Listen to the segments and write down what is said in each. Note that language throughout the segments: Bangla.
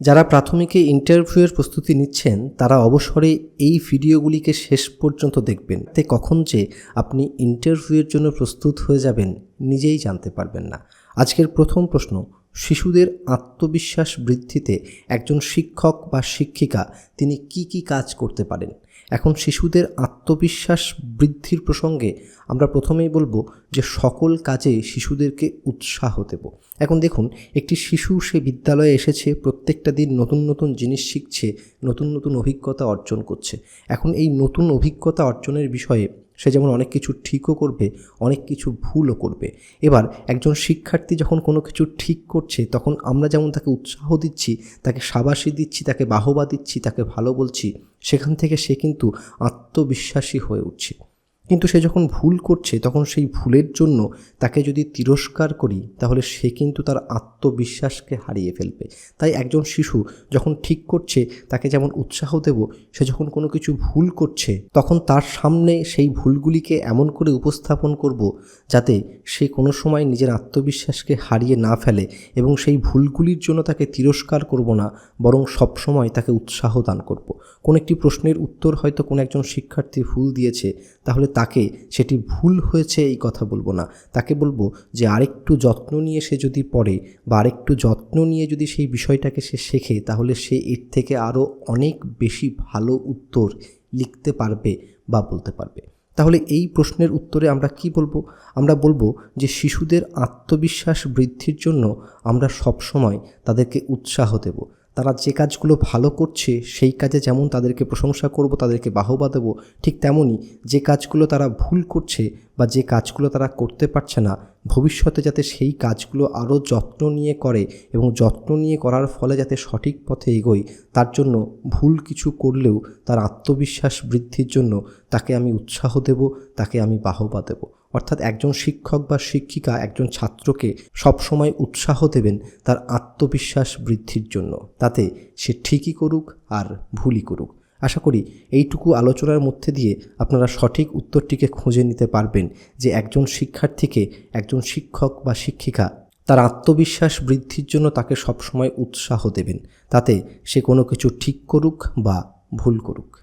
যারা প্রাথমিকে ইন্টারভিউয়ের প্রস্তুতি নিচ্ছেন, তারা অবসরে এই ভিডিওগুলিকে শেষ পর্যন্ত দেখবেন। তে কখন যে আপনি ইন্টারভিউয়ের জন্য প্রস্তুত হয়ে যাবেন, নিজেই জানতে পারবেন না। আজকের প্রথম প্রশ্ন, শিশুদের আত্মবিশ্বাস বৃদ্ধিতে একজন শিক্ষক বা শিক্ষিকা তিনি কি কি কাজ করতে পারেন? এখন শিশুদের আত্মবিশ্বাস বৃদ্ধির প্রসঙ্গে আমরা প্রথমেই বলব যে সকল কাজে শিশুদেরকে উৎসাহ দেব। এখন দেখুন, একটি শিশু সে বিদ্যালয়ে এসেছে, প্রত্যেকটা দিন নতুন নতুন জিনিস শিখছে, নতুন নতুন অভিজ্ঞতা অর্জন করছে। এখন এই নতুন অভিজ্ঞতা অর্জনের বিষয়ে সে যেমন অনেক কিছু ঠিকও করবে, অনেক কিছু ভুলও করবে। এবার একজন শিক্ষার্থী যখন কোনো কিছু ঠিক করছে, তখন আমরা যেমন তাকে উৎসাহ দিচ্ছি, তাকে সাবাসী দিচ্ছি, তাকে বাহবা দিচ্ছি, তাকে ভালো বলছি, সেখান থেকে সে কিন্তু আত্মবিশ্বাসী হয়ে উঠছে। কিন্তু সে যখন ভুল করছে, তখন সেই ভুলের জন্য তাকে যদি তিরস্কার করি, তাহলে সে কিন্তু তার আত্মবিশ্বাসকে হারিয়ে ফেলবে। তাই একজন শিশু যখন ঠিক করছে, তাকে যেমন উৎসাহ দেব, সে যখন কোনো কিছু ভুল করছে, তখন তার সামনে সেই ভুলগুলিকে এমন করে উপস্থাপন করব, যাতে সে কোনো সময় নিজের আত্মবিশ্বাসকে হারিয়ে না ফেলে এবং সেই ভুলগুলির জন্য তাকে তিরস্কার করব না, বরং সবসময় তাকে উৎসাহ দান করব। কোন একটি প্রশ্নের উত্তর হয়তো কোনো একজন শিক্ষার্থী ভুল দিয়েছে, তাহলে তাকে, সেটি ভুল হয়েছে এই কথা বলব না। তাকে বলব যে আরেকটু যত্ন নিয়ে সে যদি পড়ে বা আরেকটু যত্ন নিয়ে যদি সেই বিষয়টাকে সে শেখে, তাহলে সে এর থেকে আরও অনেক বেশি ভালো উত্তর লিখতে পারবে বা বলতে পারবে। তাহলে এই প্রশ্নের উত্তরে আমরা কি বলব? আমরা বলব যে শিশুদের আত্মবিশ্বাস বৃদ্ধির জন্য আমরা সবসময় তাদেরকে উৎসাহ দেব। তারা যে কাজগুলো ভালো করছে, সেই কাজে যেমন তাদেরকে প্রশংসা করব, তাদেরকে বাহবা দেব, ঠিক তেমনই যে কাজগুলো তারা ভুল করছে বা যে কাজগুলো তারা করতে পারছে না, ভবিষ্যতে যাতে সেই কাজগুলো আরও যত্ন নিয়ে করে এবং যত্ন নিয়ে করার ফলে যাতে সঠিক পথে এগোয়, তার জন্য ভুল কিছু করলেও তার আত্মবিশ্বাস বৃদ্ধির জন্য তাকে আমি উৎসাহ দেব, তাকে আমি বাহবা দেব। অর্থাৎ একজন শিক্ষক বা শিক্ষিকা একজন ছাত্রকে সবসময় উৎসাহ দেবেন তার আত্মবিশ্বাস বৃদ্ধির জন্য। তাতে সে ঠিকই করুক আর ভুলই করুক। আশা করি এইটুকু আলোচনার মধ্যে দিয়ে আপনারা সঠিক উত্তরটিকে খুঁজে নিতে পারবেন যে একজন শিক্ষার্থীকে একজন শিক্ষক বা শিক্ষিকা তার আত্মবিশ্বাস বৃদ্ধির জন্য তাকে সবসময় উৎসাহ দেবেন। তাতে সে কোনো কিছু ঠিক করুক বা ভুল করুক।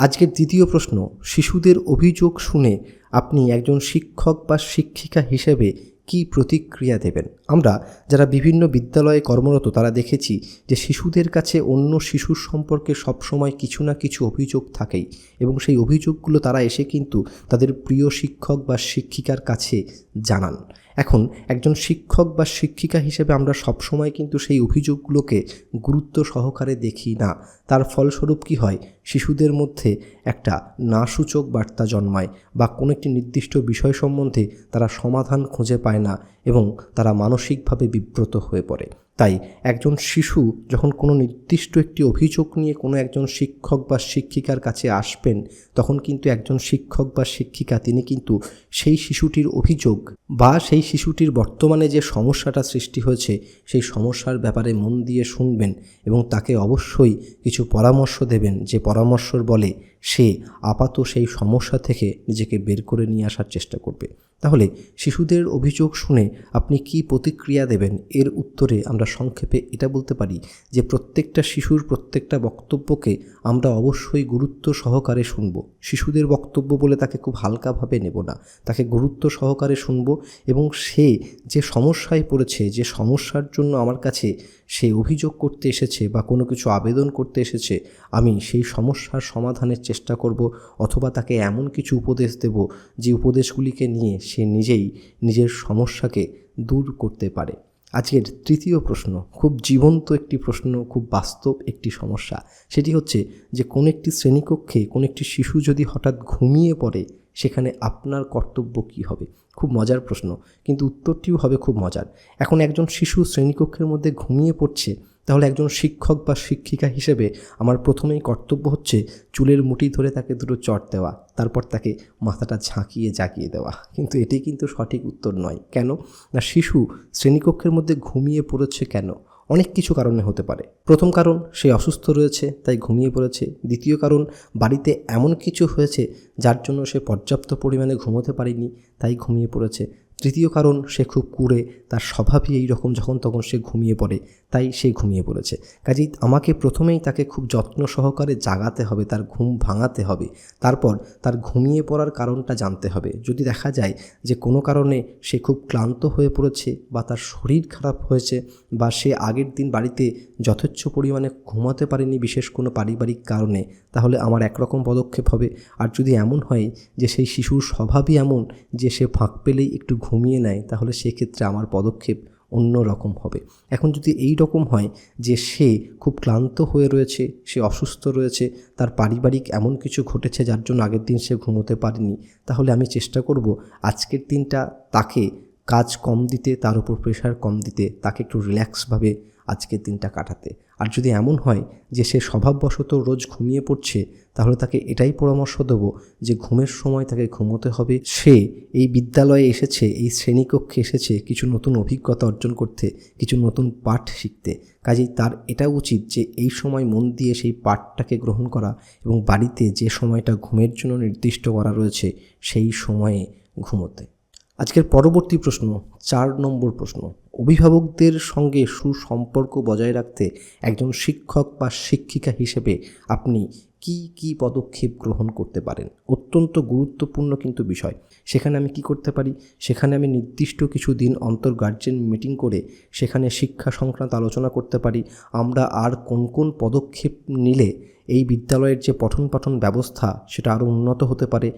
আজকের দ্বিতীয় প্রশ্ন, শিশুদের অভিযোগ শুনে আপনি একজন শিক্ষক বা শিক্ষিকা হিসেবে কি প্রতিক্রিয়া দেবেন? আমরা যারা বিভিন্ন বিদ্যালয়ে কর্মরত, তারা দেখেছি যে শিশুদের কাছে অন্য শিশুর সম্পর্কে সবসময় কিছু না কিছু অভিযোগ থাকেই এবং সেই অভিযোগগুলো তারা এসে কিন্তু তাদের প্রিয় শিক্ষক বা শিক্ষিকার কাছে জানান। এখন একজন শিক্ষক বা শিক্ষিকা হিসেবে আমরা সবসময় কিন্তু সেই অভিযোগগুলোকে গুরুত্ব সহকারে দেখি না। তার ফলস্বরূপ কি হয়? শিশুদের মধ্যে একটা নাসূচক বার্তা জন্মায় বা কোনো একটি নির্দিষ্ট বিষয় সম্বন্ধে তারা সমাধান খুঁজে পায় না এবং তারা মানসিকভাবে বিব্রত হয়ে পড়ে। তাই একজন শিশু যখন কোনো নির্দিষ্ট একটি অভিযোগ নিয়ে কোনো একজন শিক্ষক বা শিক্ষিকার কাছে আসবেন, তখন কিন্তু একজন শিক্ষক বা শিক্ষিকা তিনি কিন্তু সেই শিশুটির অভিযোগ বা সেই শিশুটির বর্তমানে যে সমস্যাটা সৃষ্টি হয়েছে, সেই সমস্যার ব্যাপারে মন দিয়ে শুনবেন এবং তাকে অবশ্যই কিছু পরামর্শ দেবেন যে পরামর্শর বলে সে আপাত সেই সমস্যা থেকে নিজেকে বের করে নিয়ে আসার চেষ্টা করবে। তাহলে শিশুদের অভিযোগ শুনে আপনি কি প্রতিক্রিয়া দেবেন? এর উত্তরে আমরা সংক্ষেপে এটা বলতে পারি যে প্রত্যেকটা শিশুর প্রত্যেকটা বক্তব্যকে আমরা অবশ্যই গুরুত্ব সহকারে শুনব। শিশুদের বক্তব্য বলে তাকে খুব হালকাভাবে নেব না। তাকে গুরুত্ব সহকারে শুনব এবং সে যে সমস্যায় পড়েছে, যে সমস্যার জন্য আমার কাছে সে অভিযোগ করতে এসেছে বা কোনো কিছু আবেদন করতে এসেছে, আমি সেই সমস্যার সমাধানের চেষ্টা করব অথবা তাকে এমন কিছু উপদেশ দেব যে উপদেশগুলিকে নিয়ে সে নিজেই নিজের সমস্যাকে দূর করতে পারে। আজকের তৃতীয় প্রশ্ন, খুব জীবন্ত একটি প্রশ্ন, খুব বাস্তব একটি সমস্যা। সেটি হচ্ছে যে, কোন একটি শ্রেণীকক্ষে কোন একটি শিশু যদি হঠাৎ ঘুমিয়ে পড়ে, সেখানে আপনার কর্তব্য কী হবে? খুব মজার প্রশ্ন, কিন্তু উত্তরটিও হবে খুব মজার। এখন একজন শিশু শ্রেণীকক্ষের মধ্যে ঘুমিয়ে পড়ছে তাহলে একজন শিক্ষক বা শিক্ষিকা হিসেবে আমার প্রথমেই কর্তব্য হচ্ছে চুলের মুঠি ধরে তাকে দুটো চট দেওয়া, তারপর তাকে মাথাটা ঝাঁকিয়ে জাগিয়ে দেওয়া। কিন্তু এটি কিন্তু সঠিক উত্তর নয়। কেন? না, শিশু শ্রেণীকক্ষের মধ্যে ঘুমিয়ে পড়েছে কেন? অনেক কিছু কারণে হতে পারে। প্রথম কারণ, সে অসুস্থ রয়েছে, তাই ঘুমিয়ে পড়েছে। দ্বিতীয় কারণ, বাড়িতে এমন কিছু হয়েছে যার জন্য সে পর্যাপ্ত পরিমাণে ঘুমোতে পারেনি, তাই ঘুমিয়ে পড়েছে। তৃতীয় কারণ, সে খুব কুড়ে, তার স্বভাবই এই রকম যখন তখন সে ঘুমিয়ে পড়ে, তাই সে ঘুমিয়ে পড়েছে। কাজেই আমাকে প্রথমেই তাকে খুব যত্ন সহকারে জাগাতে হবে, তার ঘুম ভাঙাতে হবে। তারপর তার ঘুমিয়ে পড়ার কারণটা জানতে হবে। যদি দেখা যায় যে কোনো কারণে সে খুব ক্লান্ত হয়ে পড়েছে বা তার শরীর খারাপ হয়েছে বা সে আগের দিন বাড়িতে যথেচ্ছ পরিমাণে ঘুমাতে পারেনি বিশেষ কোনো পারিবারিক কারণে, তাহলে আমার একরকম পদক্ষেপ হবে। আর যদি এমন হয় যে সেই শিশুর স্বভাবই এমন যে সে ফাঁক পেলেই একটু ঘুমিয়ে নেয়, তাহলে সেক্ষেত্রে আমার পদক্ষেপ অন্য রকম হবে। এখন যদি এই রকম হয় যে সে খুব ক্লান্ত হয়ে রয়েছে, সে অসুস্থ রয়েছে, তার পারিবারিক এমন কিছু ঘটেছে যার জন্য আগের দিন সে ঘুমোতে পারেনি, তাহলে আমি চেষ্টা করব আজকের দিনটা তাকে কাজ কম দিতে, তার উপর প্রেশার কম দিতে, তাকে একটু রিল্যাক্সভাবে আজকের দিনটা কাটাতে। আর যদি এমন হয় যে সে স্বভাববশত রোজ ঘুমিয়ে পড়ছে, তাহলে তাকে এটাই পরামর্শ দেবো যে ঘুমের সময় তাকে ঘুমোতে হবে। সে এই বিদ্যালয়ে এসেছে, এই শ্রেণীকক্ষে এসেছে কিছু নতুন অভিজ্ঞতা অর্জন করতে, কিছু নতুন পাঠ শিখতে। কাজেই তার এটা উচিত যে এই সময় মন দিয়ে সেই পাঠটাকে গ্রহণ করা এবং বাড়িতে যে সময়টা ঘুমের জন্য নির্দিষ্ট করা রয়েছে, সেই সময়ে ঘুমোতে। আজকের পরবর্তী প্রশ্ন, চার নম্বর প্রশ্ন। অভিভাবকদের সঙ্গে সুসম্পর্ক বজায় রাখতে একজন শিক্ষক বা শিক্ষিকা হিসেবে আপনি কি কি পদক্ষেপ গ্রহণ করতে পারেন? অত্যন্ত গুরুত্বপূর্ণ কিন্তু বিষয়। সেখানে আমি কি করতে পারি? সেখানে আমি নির্দিষ্ট কিছু দিন অন্তর গার্জেন মিটিং করে সেখানে শিক্ষা সংক্রান্ত আলোচনা করতে পারি। আমরা আর কোন কোন পদক্ষেপ নিলে এই বিদ্যালয়ের যে পঠন পাঠন ব্যবস্থা সেটা আরও উন্নত হতে পারে?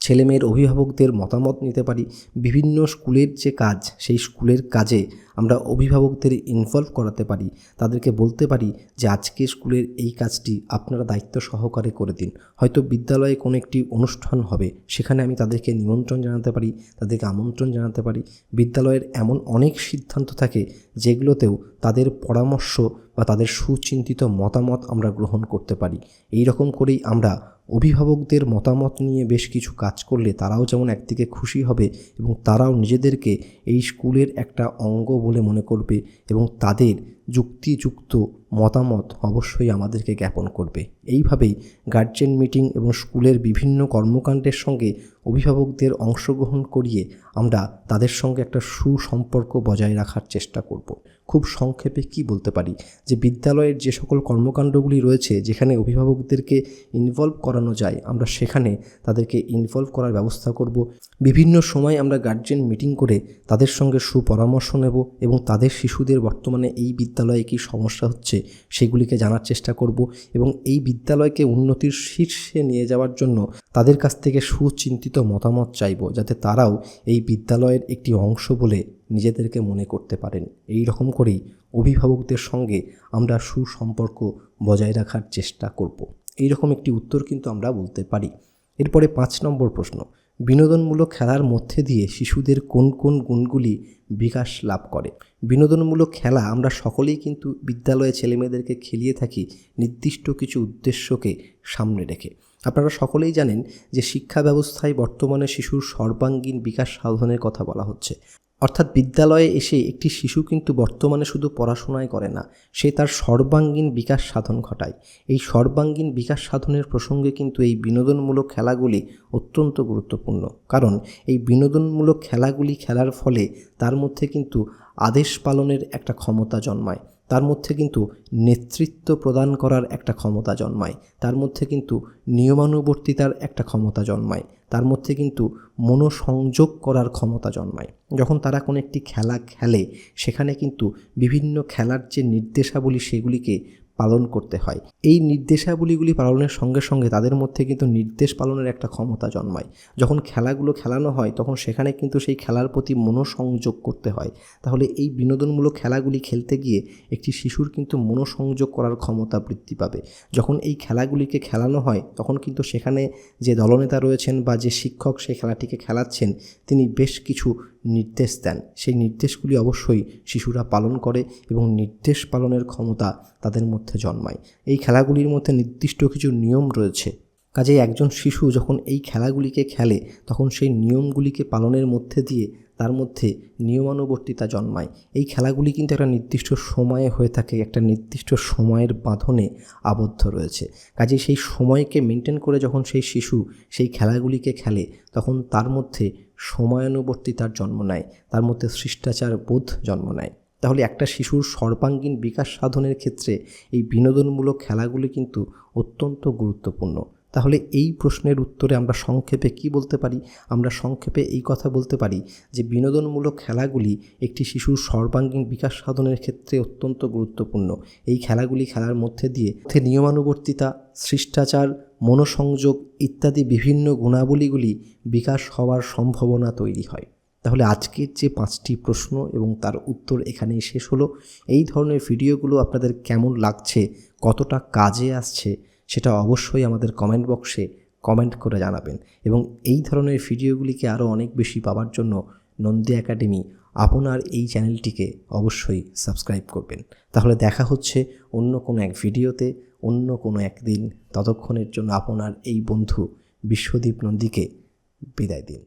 ছেলেমেয়ের অভিভাবকদের মতামত নিতে পারি। বিভিন্ন স্কুলের যে কাজ, সেই স্কুলের কাজে আমরা অভিভাবকদের ইনভলভ করাতে পারি। তাদেরকে বলতে পারি যে, আজকে স্কুলের এই কাজটি আপনারা দায়িত্ব সহকারে করে দিন। হয়তো বিদ্যালয়ে কোনো একটি অনুষ্ঠান হবে। সেখানে আমি তাদেরকে নিমন্ত্রণ জানাতে পারি, তাদেরকে আমন্ত্রণ জানাতে পারি। বিদ্যালয়ের এমন অনেক সিদ্ধান্ত থাকে যেগুলোতেও তাদের পরামর্শ বা তাদের সুচিন্তিত মতামত আমরা গ্রহণ করতে পারি। এই রকম করেই আমরা অভিভাবকদের মতামত নিয়ে বেশ কিছু কাজ করলে তারাও যেমন একদিকে খুশি হবে এবং তারাও নিজেদেরকে এই স্কুলের একটা অঙ্গ বলে মনে করবে এবং তাদের যুক্তিযুক্ত মতামত অবশ্যই আমাদেরকে জ্ঞাপন করবে। এইভাবেই গার্জেন মিটিং এবং স্কুলের বিভিন্ন কর্মকাণ্ডের সঙ্গে অভিভাবকদের অংশগ্রহণ করিয়ে আমরা তাদের সঙ্গে একটা সুসম্পর্ক বজায় রাখার চেষ্টা করব। খুব সংক্ষেপে কি বলতে পারি? যে বিদ্যালয়ের যে সকল কর্মকাণ্ডগুলি রয়েছে, যেখানে অভিভাবকদেরকে ইনভলভ করানো যায়, আমরা সেখানে তাদেরকে ইনভলভ করার ব্যবস্থা করব। বিভিন্ন সময় আমরা গার্জেন মিটিং করে তাদের সঙ্গে সুপরামর্শ নেব এবং তাদের শিশুদের বর্তমানে এই বিদ্যালয়ে কী সমস্যা হচ্ছে, সেগুলিকে জানার চেষ্টা করব এবং এই বিদ্যালয়কে উন্নতির শীর্ষে নিয়ে যাওয়ার জন্য তাদের কাছ থেকে সুচিন্তিত মতামত চাইব, যাতে তারাও এই বিদ্যালয়ের একটি অংশ বলে নিজেদেরকে মনে করতে পারেন। এই রকম করেই অভিভাবকদের সঙ্গে আমরা সুসম্পর্ক বজায় রাখার চেষ্টা করব। এই রকম একটি উত্তর কিন্তু আমরা বলতে পারি। এরপরে পাঁচ নম্বর প্রশ্ন। বিনোদনমূলক খেলার মধ্যে দিয়ে শিশুদের কোন কোন গুণগুলি বিকাশ লাভ করে? বিনোদনমূলক খেলা আমরা সকলেই কিন্তু বিদ্যালয়ে ছেলেমেয়েদেরকে খেলিয়ে থাকি নির্দিষ্ট কিছু উদ্দেশ্যকে সামনে রেখে। আপনারা সকলেই জানেন যে শিক্ষা ব্যবস্থায় বর্তমানে শিশুর সর্বাঙ্গীন বিকাশ সাধনের কথা বলা হচ্ছে। অর্থাৎ বিদ্যালয়ে এসে একটি শিশু কিন্তু বর্তমানে শুধু পড়াশোনায় করে না, সে তার সর্বাঙ্গীন বিকাশ সাধন ঘটায়। এই সর্বাঙ্গীন বিকাশ সাধনের প্রসঙ্গে কিন্তু এই বিনোদনমূলক খেলাগুলি অত্যন্ত গুরুত্বপূর্ণ। কারণ এই বিনোদনমূলক খেলাগুলি খেলার ফলে তার মধ্যে কিন্তু আদেশ পালনের একটা ক্ষমতা জন্মায়। তার মধ্যে কিন্তু নেতৃত্ব প্রদান করার একটা ক্ষমতা জন্মায়। তার মধ্যে কিন্তু নিয়মানুবর্তিতার একটা ক্ষমতা জন্মায়। তার মধ্যে কিন্তু মনোসংযোগ করার ক্ষমতা জন্মায়। যখন তারা কোনো একটি খেলা খেলে, সেখানে কিন্তু বিভিন্ন খেলার যে নির্দেশাবলী, সেগুলিকে পালন করতে হয়। এই নির্দেশাবলীগুলি পালনের সঙ্গে সঙ্গে তাদের মধ্যে কিন্তু নির্দেশ পালনের একটা ক্ষমতা জন্মায়। যখন খেলাগুলো খেলানো হয়, তখন সেখানে কিন্তু সেই খেলার প্রতি মনোসংযোগ করতে হয়। তাহলে এই বিনোদনমূলক খেলাগুলি খেলতে গিয়ে একটি শিশুর কিন্তু মনোসংযোগ করার ক্ষমতা বৃদ্ধি পাবে। যখন এই খেলাগুলিকে খেলানো হয়, তখন কিন্তু সেখানে যে দলনেতা রয়েছেন বা যে শিক্ষক সেই খেলাটিকে খেলাচ্ছেন, তিনি বেশ কিছু নির্দেশ দেন। সেই নির্দেশগুলি অবশ্যই শিশুরা পালন করে এবং নির্দেশ পালনের ক্ষমতা তাদের মধ্যে জন্মায়। এই খেলাগুলির মধ্যে নির্দিষ্ট কিছু নিয়ম রয়েছে। কাজেই একজন শিশু যখন এই খেলাগুলিকে খেলে, তখন সেই নিয়মগুলিকে পালনের মধ্যে দিয়ে তার মধ্যে নিয়মানুবর্তিতা জন্মায়। এই খেলাগুলি কিন্তু একটা নির্দিষ্ট সময়ে হয়ে থাকে, একটা নির্দিষ্ট সময়ের বাঁধনে আবদ্ধ রয়েছে। কাজে সেই সময়কে মেনটেন করে যখন সেই শিশু সেই খেলাগুলিকে খেলে, তখন তার মধ্যে সময়ানুবর্তিতার জন্ম নেয়, তার মধ্যে শিষ্টাচার বোধ জন্ম নেয়। তাহলে একটা শিশুর সর্বাঙ্গীন বিকাশ সাধনের ক্ষেত্রে এই বিনোদনমূলক খেলাগুলি কিন্তু অত্যন্ত গুরুত্বপূর্ণ। তাহলে এই প্রশ্নের উত্তরে আমরা সংক্ষেপে কি বলতে পারি? আমরা সংক্ষেপে এই কথা বলতে পারি যে বিনোদনমূলক খেলাগুলি একটি শিশুর সর্বাঙ্গীন বিকাশ সাধনের ক্ষেত্রে অত্যন্ত গুরুত্বপূর্ণ। এই খেলাগুলি খেলার মধ্যে দিয়ে নিয়মানুবর্তিতা, শিষ্টাচার, মনোসংযোগ ইত্যাদি বিভিন্ন গুণাবলীগুলি বিকাশ হওয়ার সম্ভাবনা তৈরি হয়। তাহলে আজকের যে পাঁচটি প্রশ্ন এবং তার উত্তর এখানেই শেষ হলো। এই ধরনের ভিডিওগুলো আপনাদের কেমন লাগছে? কতটা কাজে আসছে? সেটা অবশ্যই আমাদের কমেন্ট বক্সে কমেন্ট করে জানাবেন। এবং এই ধরনের ভিডিওগুলিকে আরও অনেক বেশি পাওয়ার জন্য নন্দী একাডেমি আপনার এই চ্যানেলটিকে অবশ্যই সাবস্ক্রাইব করবেন। তাহলে দেখা হচ্ছে অন্য কোনো এক ভিডিওতে, অন্য কোনো একদিন। ততক্ষণের জন্য আপনার এই বন্ধু বিশ্বদীপ নন্দীকে বিদায় দিন।